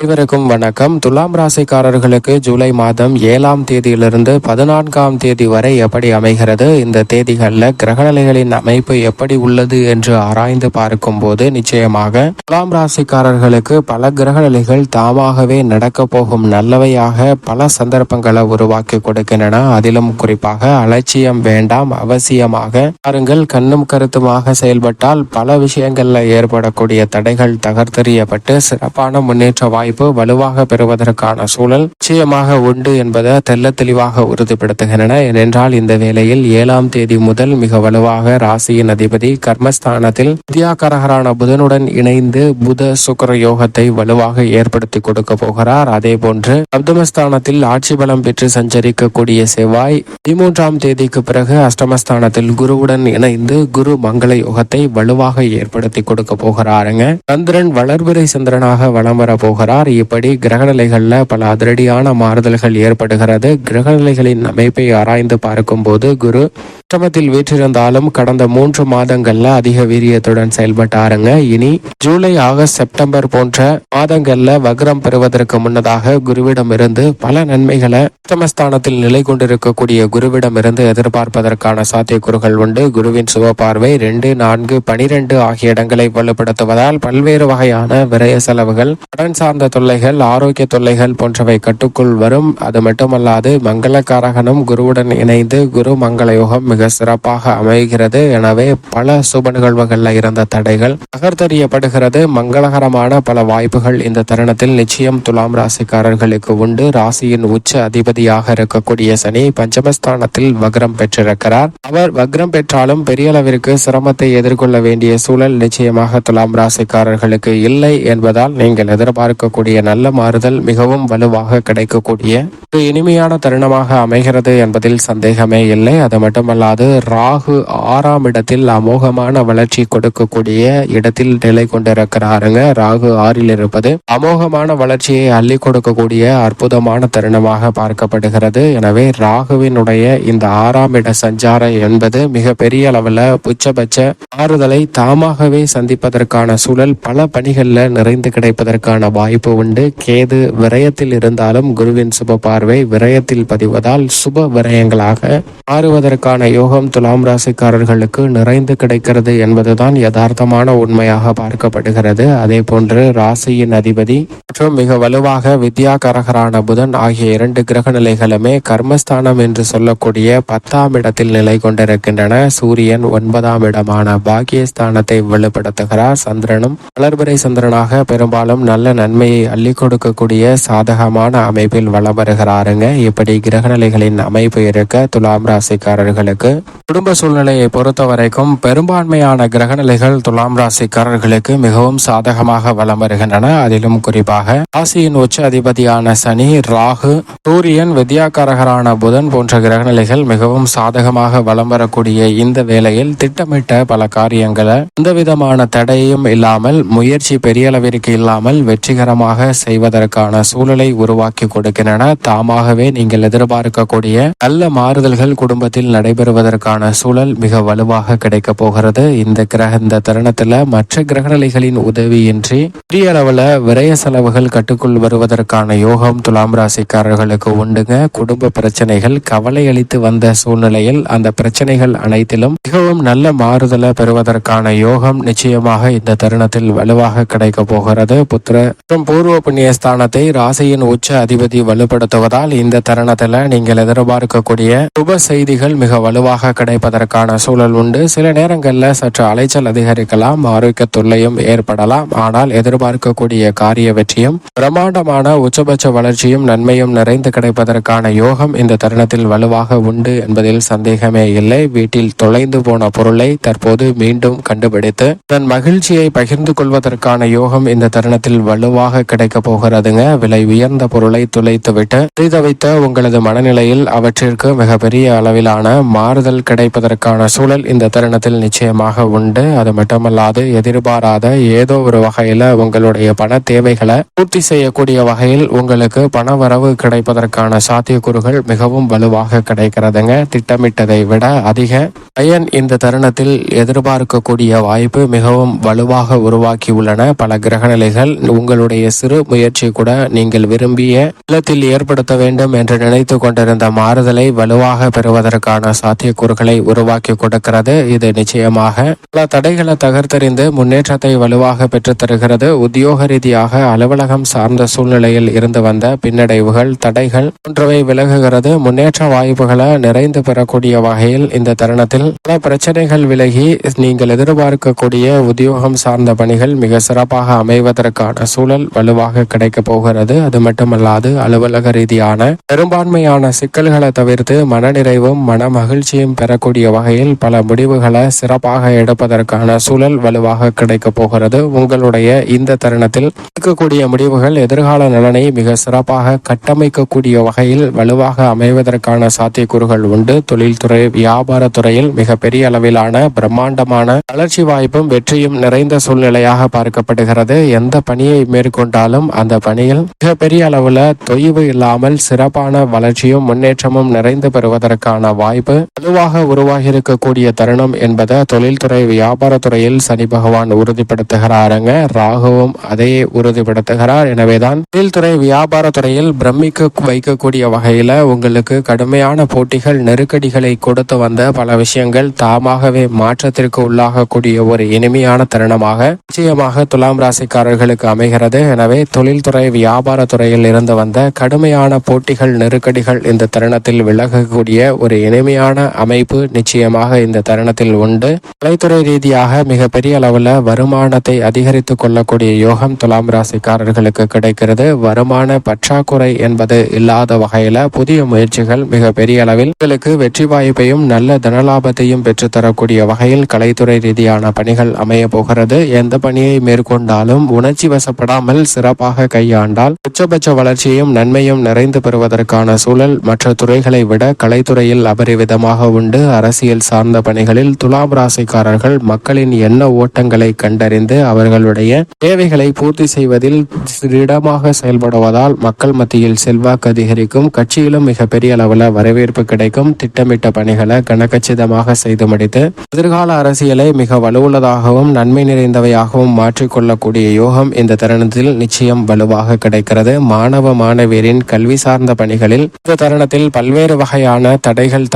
அனைவருக்கும் வணக்கம். துலாம் ராசிக்காரர்களுக்கு ஜூலை மாதம் ஏழாம் தேதியிலிருந்து பதினான்காம் தேதி வரை எப்படி அமைகிறது? இந்த தேதிகளில் கிரகநிலைகளின் அமைப்பு எப்படி உள்ளது என்று ஆராய்ந்து பார்க்கும்போது நிச்சயமாக துலாம் ராசிக்காரர்களுக்கு பல கிரகநிலைகள் தாமாகவே நடக்க போகும் நல்லவையாக பல சந்தர்ப்பங்களை உருவாக்கி கொடுக்கின்றன. அதிலும் குறிப்பாக அலட்சியம் வேண்டாம் அவசியமாக பாருங்கள் கண்ணும் கருத்துமாக செயல்பட்டால் பல விஷயங்கள்ல ஏற்படக்கூடிய தடைகள் தகர்த்தெறியப்பட்டு சிறப்பான முன்னேற்ற வாய்ப்பு வலுவாக பெறுவதற்கான சூழல் நிச்சயமாக உண்டு என்பதை தெல்ல தெளிவாக உறுதிப்படுத்துகின்றன. ஏனென்றால் இந்த வேளையில் ஏழாம் தேதி முதல் மிக வலுவாக ராசியின் அதிபதி கர்மஸ்தானத்தில் வித்யாகரகரான புதனுடன் இணைந்து புத சுக்கர யோகத்தை வலுவாக ஏற்படுத்தி கொடுக்க போகிறார். அதே போன்று அப்தமஸ்தானத்தில் ஆட்சி பலம் பெற்று சஞ்சரிக்கக்கூடிய செவ்வாய் பதிமூன்றாம் தேதிக்கு பிறகு அஷ்டமஸ்தானத்தில் குருவுடன் இணைந்து குரு மங்கள யோகத்தை வலுவாக ஏற்படுத்தி கொடுக்க போகிறாருங்க. சந்திரன் வளர்பிறை சந்திரனாக வலம் வர போகிறார். இப்படி கிரகநிலைகளில் பல அதிரடியான மாறுதல்கள் ஏற்படுகிறது. கிரகநிலைகளின் அமைப்பை ஆராய்ந்து பார்க்கும்போது குரு அஷ்டமத்தில் வீற்றிருந்தாலும் கடந்த மூன்று மாதங்கள்ல அதிக வீரியத்துடன் செயல்பட்டாருங்க. இனி ஜூலை ஆகஸ்ட் செப்டம்பர் போன்ற மாதங்கள்ல வக்ரம் பெறுவதற்கு முன்னதாக குருவிடமிருந்து பல நன்மைகளை அஷ்டமஸ்தானத்தில் நிலை கொண்டிருக்கக்கூடிய குருவிடமிருந்து எதிர்பார்ப்பதற்கான சாத்தியக்கூறுகள் உண்டு. குருவின் சுப பார்வை ரெண்டு நான்கு பனிரெண்டு ஆகிய இடங்களை வலுப்படுத்துவதால் பல்வேறு வகையான விரய செலவுகள் கடன் சார்ந்த தொல்லைகள் ஆரோக்கிய தொல்லைகள் போன்றவை கட்டுக்குள் வரும். அது மட்டுமல்லாது மங்களக்காரகனும் குருவுடன் இணைந்து குரு மங்கள யோகம் மிக சிறப்பாக அமைகிறது. எனவே பல சுப நிகழ்வுகளில் இருந்த தடைகள் தகர்த்தெறியப்படுகிறது மங்களகரமான பல வாய்ப்புகள் இந்த தருணத்தில் நிச்சயம் துலாம் ராசிக்காரர்களுக்கு உண்டு. ராசியின் உச்ச அதிபதியாக இருக்கக்கூடிய சனி பஞ்சமஸ்தானத்தில் வக்ரம் பெற்றிருக்கிறார். அவர் வக்ரம் பெற்றாலும் பெரிய அளவிற்கு சிரமத்தை எதிர்கொள்ள வேண்டிய சூழல் நிச்சயமாக துலாம் ராசிக்காரர்களுக்கு இல்லை என்பதால் நீங்கள் எதிர்பார்க்கக்கூடிய நல்ல மாறுதல் மிகவும் வலுவாக கிடைக்கக்கூடிய ஒரு இனிமையான தருணமாக அமைகிறது என்பதில் சந்தேகமே இல்லை. அது மட்டுமல்ல மட்டுமல்லாது ராகு ஆறாம் இடத்தில் அமோகமான வளர்ச்சி கொடுக்கக்கூடிய இடத்தில் நிலை கொண்டிருக்கிறாருங்க. ராகு ஆறில் இருப்பது அமோகமான வளர்ச்சியை அள்ளி கொடுக்கக்கூடிய அற்புதமான தருணமாக பார்க்கப்படுகிறது. எனவே ராகுவினுடைய இந்த ஆறாம் இட சஞ்சாரம் என்பது மிக பெரிய அளவில் உச்சபட்ச ஆறுதலை தாமாகவே சந்திப்பதற்கான சூழல் பல பணிகளில் நிறைந்து கிடைப்பதற்கான வாய்ப்பு உண்டு. கேது விரயத்தில் இருந்தாலும் குருவின் சுப பார்வை விரயத்தில் பதிவதால் சுப விரயங்களாக மாறுவதற்கான யோகம் துலாம் ராசிக்காரர்களுக்கு நிறைந்து கிடைக்கிறது என்பதுதான் யதார்த்தமான உண்மையாக பார்க்கப்படுகிறது. அதே போன்று ராசியின் அதிபதி மற்றும் மிக வலுவாக வித்யாகரகரான புதன் ஆகிய இரண்டு கிரக நிலைகளுமே கர்மஸ்தானம் என்று சொல்லக்கூடிய பத்தாம் இடத்தில் நிலை கொண்டிருக்கின்றன. சூரியன் ஒன்பதாம் இடமான பாக்கியஸ்தானத்தை வலுப்படுத்துகிறார் சந்திரனும் வளர்பிறை சந்திரனாக பெரும்பாலும் நல்ல நன்மையை அள்ளி கொடுக்கக்கூடிய சாதகமான அமைப்பில் வளம் வருகிறாருங்க. இப்படி கிரகநிலைகளின் அமைப்பு இருக்க துலாம் ராசிக்காரர்களுக்கு இருக்கு. குடும்ப சூழ்நிலையை பொறுத்த வரைக்கும் பெரும்பான்மையான கிரகநிலைகள் துலாம் ராசிக்காரர்களுக்கு மிகவும் சாதகமாக வலம் வருகின்றன. அதிலும் குறிப்பாக ராசியின் உச்ச அதிபதியான சனி ராகு சூரியன் வித்யாகாரகரான புதன் போன்ற கிரகநிலைகள் மிகவும் சாதகமாக வலம் வரக்கூடிய இந்த வேளையில் திட்டமிட்ட பல காரியங்களை எந்த விதமான தடையும் இல்லாமல் முயற்சி பெரிய அளவிற்கு இல்லாமல் வெற்றிகரமாக செய்வதற்கான சூழலை உருவாக்கி கொடுக்கின்றன. தாமாகவே நீங்கள் எதிர்பார்க்கக்கூடிய நல்ல மாறுதல்கள் குடும்பத்தில் நடைபெறுவதற்கான சூழல் மிக வலுவாக கிடைக்க போகிறது. இந்த கிரக இந்த தருணத்துல மற்ற கிரகநிலைகளின் உதவியின்றி பெரிய அளவுல விரய செலவுகள் கட்டுக்குள் வருவதற்கான யோகம் துலாம் ராசிக்காரர்களுக்கு உண்டுங்க. குடும்ப பிரச்சனைகள் கவலை அளித்து வந்த சூழ்நிலையில் அந்த பிரச்சனைகள் அனைத்திலும் மிகவும் நல்ல மாறுதலை பெறுவதற்கான யோகம் நிச்சயமாக இந்த தருணத்தில் வலுவாக கிடைக்க போகிறது. புத்திர மற்றும் பூர்வ புண்ணிய ஸ்தானத்தை ராசியின் உச்ச அதிபதி வலுப்படுத்துவதால் இந்த தருணத்துல நீங்கள் எதிர்பார்க்கக்கூடிய சுப செய்திகள் மிக வலுவாக கிடைப்பதற்கான சூழல் உண்டு. சில நேரங்களில் சற்று அலைச்சல் அதிகரிக்கலாம் ஆரோக்கிய தொல்லையும் ஏற்படலாம். ஆனால் எதிர்பார்க்கக்கூடிய காரிய வெற்றியும் பிரமாண்டமான உச்சபட்ச வளர்ச்சியும் நன்மையும் நிறைந்து கிடைப்பதற்கான யோகம் இந்த தருணத்தில் வலுவாக உண்டு என்பதில் சந்தேகமே இல்லை. வீட்டில் தொலைந்து போன பொருளை தற்போது மீண்டும் கண்டுபிடித்து தன் மகிழ்ச்சியை பகிர்ந்து கொள்வதற்கான யோகம் இந்த தருணத்தில் வலுவாக கிடைக்கப் போகிறதுங்க. விலை உயர்ந்த பொருளை துளைத்துவிட்டு வைத்த உங்களது மனநிலையில் அவற்றிற்கு மிகப்பெரிய அளவிலான மாறுதல் மாறுதல் கிடைப்பதற்கான சூழல் இந்த தருணத்தில் நிச்சயமாக உண்டு. அது மட்டுமல்லாது எதிர்பாராத ஏதோ ஒரு வகையில உங்களுடைய பண தேவைகளை பூர்த்தி செய்யக்கூடிய வகையில் உங்களுக்கு பண வரவு கிடைப்பதற்கான சாத்தியக்கூறுகள் மிகவும் வலுவாக கிடைக்கிறதுங்க. திட்டமிட்டதை விட அதிக பயன் இந்த தருணத்தில் எதிர்பார்க்கக்கூடிய வாய்ப்பு மிகவும் வலுவாக உருவாக்கி உள்ளன. பல கிரகநிலைகள் உங்களுடைய சிறு முயற்சி கூட நீங்கள் விரும்பிய நிலத்தில் ஏற்படுத்த வேண்டும் என்று நினைத்து கொண்டிருந்த மாறுதலை வலுவாக பெறுவதற்கான சாத்தியக்கூறுகளை உருவாக்கி கொடுக்கிறது. இது நிச்சயமாக பல தடைகளை தகர்த்தெறிந்து முன்னேற்றத்தை வலுவாக பெற்றுத் தருகிறது உத்தியோக ரீதியாக அலுவலகம் சார்ந்த சூழ்நிலையில் இருந்து வந்த பின்னடைவுகள் தடைகள் போன்றவை விலகுகிறது. முன்னேற்ற வாய்ப்புகளை நிறைந்து பெறக்கூடிய வகையில் இந்த தருணத்தில் பல பிரச்சனைகள் விலகி நீங்கள் எதிர்பார்க்கக்கூடிய உத்தியோகம் சார்ந்த பணிகள் மிக சிறப்பாக அமைவதற்கான சூழல் வலுவாக கிடைக்கப் போகிறது. அது மட்டுமல்லாது அலுவலக ரீதியான பெரும்பான்மையான சிக்கல்களை தவிர்த்து மனநிறைவும் மன மகிழ்ச்சியும் பெறக்கூடிய வகையில் பல முடிவுகளை சிறப்பாக எடுப்பதற்கான சூழல் வலுவாக கிடைக்கப் போகிறது. உங்களுடைய இந்த தருணத்தில் எடுக்கக்கூடிய முடிவுகள் எதிர்கால நலனை மிக சிறப்பாக கட்டமைக்கக்கூடிய வகையில் வலுவாக அமைவதற்கான சாத்தியக்கூறுகள் உண்டு. தொழில்துறை வியாபாரத்துறையில் மிக பெரிய அளவிலான பிரம்மாண்டமான வளர்ச்சி வாய்ப்பும் வெற்றியும் நிறைந்த சூழ்நிலையாக பார்க்கப்படுகிறது. எந்த பணியை மேற்கொண்டாலும் அந்த பணியில் மிகப்பெரிய அளவில் அளவுல தொய்வு இல்லாமல் சிறப்பான வளர்ச்சியும் முன்னேற்றமும் நிறைந்து பெறுவதற்கான வாய்ப்பு வலுவாக உருவாகி இருக்கக்கூடிய தருணம் என்பதை தொழில்துறை வியாபாரத்துறையில் சனி பகவான் உறுதிப்படுத்துகிறாருங்க. ராகுவும் அதையே உறுதிப்படுத்துகிறார். எனவேதான் தொழில்துறை வியாபாரத்துறையில் பிரமிக்க வைக்கக்கூடிய வகையில உங்களுக்கு கடுமையான போட்டிகள் நெருக்கடிகளை கொடுத்து வந்த பல விஷயங்கள் தாமாகவே மாற்றத்திற்கு உள்ளாகக்கூடிய ஒரு இனிமையான தருணமாக நிச்சயமாக துலாம் ராசிக்காரர்களுக்கு அமைகிறது. எனவே தொழில்துறை வியாபாரத்துறையில் இருந்து வந்த கடுமையான போட்டிகள் நெருக்கடிகள் இந்த தருணத்தில் விலகக்கூடிய ஒரு இனிமையான அமைப்பு நிச்சயமாக இந்த தருணத்தில் உண்டு. கலைத்துறை ரீதியாக மிகப்பெரிய அளவில் வருமானத்தை அதிகரித்துக் கொள்ளக்கூடிய யோகம் துலாம் ராசிக்காரர்களுக்கு கிடைக்கிறது. வருமான பற்றாக்குறை என்பது இல்லாத வகையில புதிய முயற்சிகள் மிகப்பெரிய அளவில் உங்களுக்கு வெற்றி வாய்ப்பையும் நல்ல தனலாபத்தையும் பெற்றுத்தரக்கூடிய வகையில் கலைத்துறை ரீதியான பணிகள் அமைய போகிறது. எந்த பணியை மேற்கொண்டாலும் உணர்ச்சி வசப்படாமல் சிறப்பாக கையாண்டால் உச்சபட்ச வளர்ச்சியும் நன்மையும் நிறைந்து பெறுவதற்கான சூழல் மற்ற துறைகளை விட கலைத்துறையில் அபரிவிதமாக உண்டு. அரசியல் சார்ந்த பணிகளில் துலாம் ராசிக்காரர்கள் மக்களின் எண்ண ஓட்டங்களை கண்டறிந்து அவர்களுடைய தேவைகளை பூர்த்தி செய்வதில் திடமாக செயல்படுவதால் மக்கள் மத்தியில் செல்வாக்கு அதிகரிக்கும். கட்சியிலும் மிகப்பெரிய அளவில் வரவேற்பு கிடைக்கும். திட்டமிட்ட பணிகளை கனகச்சிதமாக செய்து முடித்து எதிர்கால அரசியலை மிக வலுவுள்ளதாகவும் நன்மை நிறைந்தவையாகவும் மாற்றிக்கொள்ளக்கூடிய யோகம் இந்த தருணத்தில் நிச்சயம் வலுவாக கிடைக்கிறது. மாணவ மாணவியரின் கல்வி சார்ந்த பணிகளில் இந்த தருணத்தில் பல்வேறு வகையான தடைகள்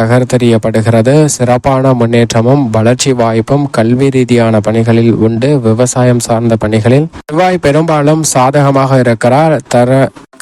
செய்யப்படுகிறது சிறப்பான முன்னேற்றமும் வளர்ச்சி வாய்ப்பும் கல்வி ரீதியான பணிகளில் உண்டு. விவசாயம் சார்ந்த பணிகளில். செவ்வாய் பெரும்பாலும் சாதகமாக இருக்கிறார். தர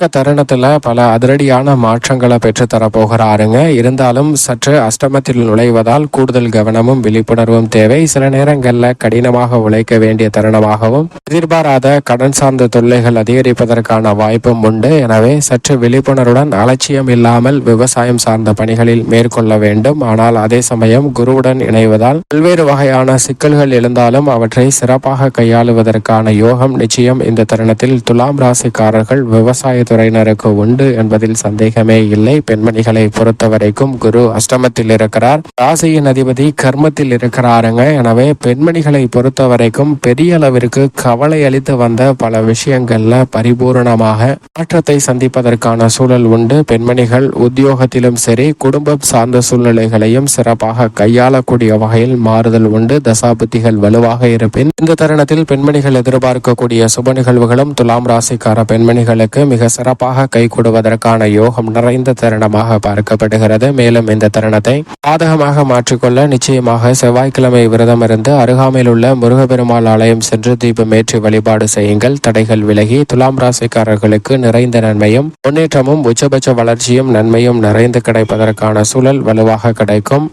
தக்க தருணத்துல பல அதிரடியான மாற்றங்களை பெற்று தரப்போகிறாருங்க இருந்தாலும் சற்று அஷ்டமத்தில் நுழைவதால் கூடுதல் கவனமும் விழிப்புணர்வும் தேவை. சில நேரங்களில் கடினமாக உழைக்க வேண்டிய தருணமாகவும் எதிர்பாராத கடன் சார்ந்த தொல்லைகள் அதிகரிப்பதற்கான வாய்ப்பும் உண்டு. எனவே சற்று விழிப்புணர்வுடன் அலட்சியம் இல்லாமல் விவசாயம் சார்ந்த பணிகளில் மேற்கொள்ள வேண்டும். ஆனால் அதே சமயம் குருவுடன் இணைவதால் பல்வேறு வகையான சிக்கல்கள் எழுந்தாலும் அவற்றை சிறப்பாக கையாளுவதற்கான யோகம் நிச்சயம் இந்த தருணத்தில் துலாம் ராசிக்காரர்கள் விவசாய துறையினருக்கு உண்டு என்பதில் சந்தேகமே இல்லை. பெண்மணிகளை பொறுத்த வரைக்கும் குரு அஷ்டமத்தில் இருக்கிறார். ராசியின் அதிபதி கர்மத்தில் இருக்கிறாருங்க. எனவே பெண்மணிகளை பொறுத்த வரைக்கும் பெரிய அளவிற்கு கவலை அளித்து வந்த பல விஷயங்கள்ல பரிபூரணமாக மாற்றத்தை சந்திப்பதற்கான சூழல் உண்டு. பெண்மணிகள் உத்தியோகத்திலும் சரி குடும்பம் சார்ந்த சூழ்நிலைகளையும் சிறப்பாக கையாளக்கூடிய வகையில் மாறுதல் உண்டு. தசாபுத்திகள் வலுவாக இருப்பின் இந்த தருணத்தில் பெண்மணிகள் எதிர்பார்க்கக்கூடிய சுப நிகழ்வுகளும் துலாம் ராசிக்கார பெண்மணிகளுக்கு மிக சிறப்பாக கைகூடுவதற்கான யோகம் நிறைந்த தருணமாக பார்க்கப்படுகிறது. மேலும் இந்த தருணத்தை பாதகமாக மாற்றிக்கொள்ள நிச்சயமாக செவ்வாய்க்கிழமை விரதம் இருந்து அருகாமையில் உள்ள முருகப்பெருமாள் ஆலயம் சென்று தீபமேற்றி வழிபாடு செய்யுங்கள். தடைகள் விலகி துலாம் ராசிக்காரர்களுக்கு நிறைந்த நன்மையும் முன்னேற்றமும் உச்சபட்ச வளர்ச்சியும் நன்மையும் நிறைந்து கிடைப்பதற்கான சூழல் வலுவாக கிடைக்கும்.